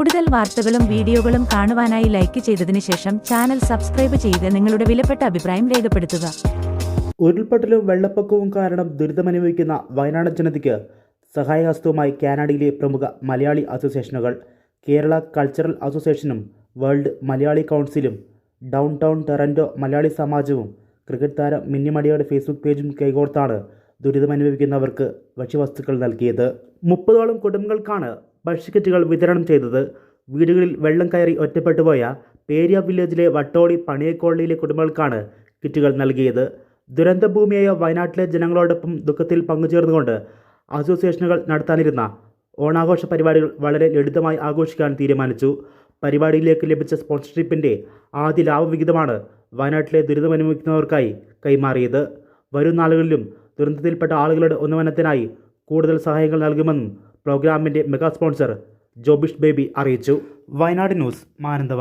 കൂടുതൽ വാർത്തകളും വീഡിയോകളും കാണുവാനായി ലൈക്ക് ചെയ്തതിന് ശേഷം ചാനൽ സബ്സ്ക്രൈബ് ചെയ്ത് നിങ്ങളുടെ വിലപ്പെട്ട അഭിപ്രായം രേഖപ്പെടുത്തുക. ഉരുൾപൊട്ടലും വെള്ളപ്പൊക്കവും കാരണം ദുരിതമനുഭവിക്കുന്ന വയനാട് ജനതയ്ക്ക് സഹായഹസ്തവുമായി കാനഡയിലെ പ്രമുഖ മലയാളി അസോസിയേഷനുകൾ കേരള കൾച്ചറൽ അസോസിയേഷനും വേൾഡ് മലയാളി കൗൺസിലും ഡൗൺ ടൗൺ ടൊറന്റോ മലയാളി സമാജവും ക്രിക്കറ്റ് താരം മിന്നിമടിയുടെ ഫേസ്ബുക്ക് പേജും കൈകോർത്താണ് ദുരിതമനുഭവിക്കുന്നവർക്ക് ഭക്ഷ്യവസ്തുക്കൾ നൽകിയത്. മുപ്പതോളം കുടുംബങ്ങൾക്കാണ് ഭക്ഷ്യക്കിറ്റുകൾ വിതരണം ചെയ്തത്. വീടുകളിൽ വെള്ളം കയറി ഒറ്റപ്പെട്ടുപോയ പേരിയ വില്ലേജിലെ വട്ടോളി പണിയക്കോളനിയിലെ കുടുംബങ്ങൾക്കാണ് കിറ്റുകൾ നൽകിയത്. ദുരന്തഭൂമിയായ വയനാട്ടിലെ ജനങ്ങളോടൊപ്പം ദുഃഖത്തിൽ പങ്കുചേർന്നുകൊണ്ട് അസോസിയേഷനുകൾ നടത്താനിരുന്ന ഓണാഘോഷ പരിപാടികൾ വളരെ ലളിതമായി ആഘോഷിക്കാൻ തീരുമാനിച്ചു. പരിപാടിയിലേക്ക് ലഭിച്ച സ്പോൺസർഷിപ്പിന്റെ ആദ്യ ലാഭവിഹിതമാണ് വയനാട്ടിലെ ദുരിതമനുഭവിക്കുന്നവർക്കായി കൈമാറിയത്. വരും നാളുകളിലും ദുരന്തത്തിൽപ്പെട്ട ആളുകളുടെ ഉന്നമനത്തിനായി കൂടുതൽ സഹായങ്ങൾ നൽകുമെന്നും പ്രോഗ്രാമിന്റെ മെഗാ സ്പോൺസർ ജോബിഷ് ബേബി അറിയിച്ചു. വയനാട് ന്യൂസ് മാനന്തവാടി.